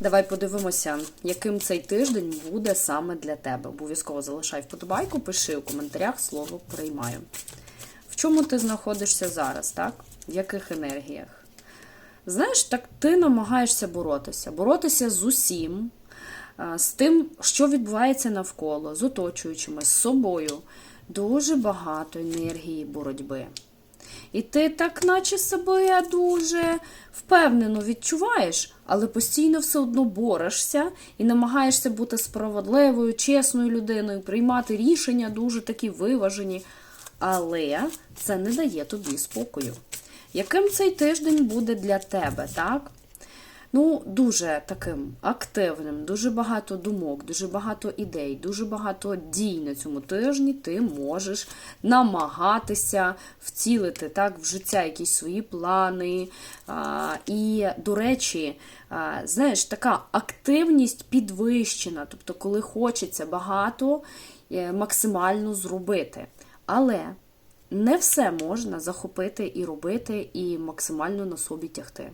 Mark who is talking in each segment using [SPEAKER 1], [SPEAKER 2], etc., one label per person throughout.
[SPEAKER 1] Давай подивимося, яким цей тиждень буде саме для тебе. Обов'язково залишай вподобайку, пиши у коментарях слово приймаю. В чому ти знаходишся зараз, так? В яких енергіях? Знаєш, так ти намагаєшся боротися. Боротися з усім, з тим, що відбувається навколо, з оточуючими, з собою. Дуже багато енергії боротьби. І ти так, наче себе дуже впевнено відчуваєш, але постійно все одно борешся і намагаєшся бути справедливою, чесною людиною, приймати рішення дуже такі виважені. Але це не дає тобі спокою. Яким цей тиждень буде для тебе, так? Ну, дуже таким активним, дуже багато думок, дуже багато ідей, дуже багато дій на цьому тижні ти можеш намагатися вцілити так, в життя якісь свої плани. А, і, до речі, а, знаєш, така активність підвищена, тобто, коли хочеться багато е, максимально зробити. Але не все можна захопити і робити, і максимально на собі тягти.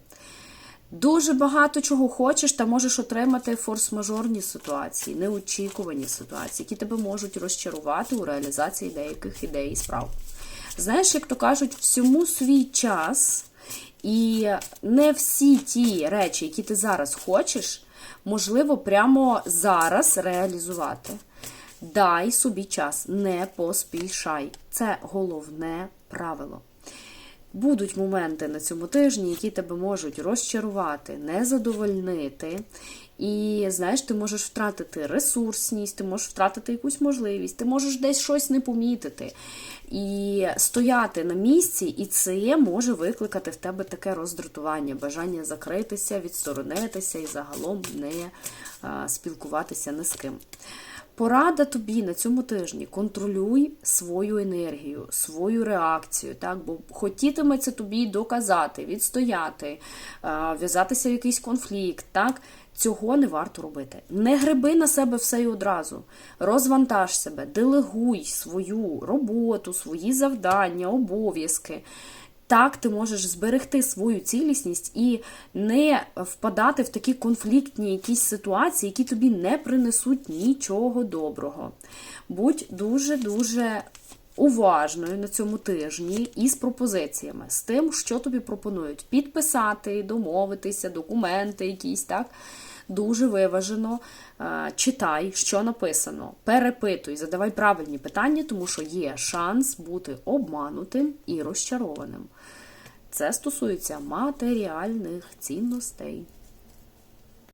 [SPEAKER 1] Дуже багато чого хочеш, та можеш отримати форс-мажорні ситуації, неочікувані ситуації, які тебе можуть розчарувати у реалізації деяких ідей і справ. Знаєш, як то кажуть, всьому свій час, і не всі ті речі, які ти зараз хочеш, можливо прямо зараз реалізувати. Дай собі час, не поспішай. Це головне правило. Будуть моменти на цьому тижні, які тебе можуть розчарувати, не задовольнити. І знаєш, ти можеш втратити ресурсність, ти можеш втратити якусь можливість, ти можеш десь щось не помітити. І стояти на місці, і це може викликати в тебе таке роздратування, бажання закритися, відсторонитися і загалом не спілкуватися ні з ким. Порада тобі на цьому тижні контролюй свою енергію, свою реакцію, так? бо хотітиметься тобі доказати, відстояти, в'язатися в якийсь конфлікт. так? Цього не варто робити. Не гриби на себе все і одразу. Розвантаж себе, делегуй свою роботу, свої завдання, обов'язки. Так, ти можеш зберегти свою цілісність і не впадати в такі конфліктні якісь ситуації, які тобі не принесуть нічого доброго. Будь дуже-дуже уважною на цьому тижні із пропозиціями, з тим, що тобі пропонують. Підписати, домовитися, документи якісь, так? Дуже виважено читай, що написано, перепитуй, задавай правильні питання, тому що є шанс бути обманутим і розчарованим. Це стосується матеріальних цінностей.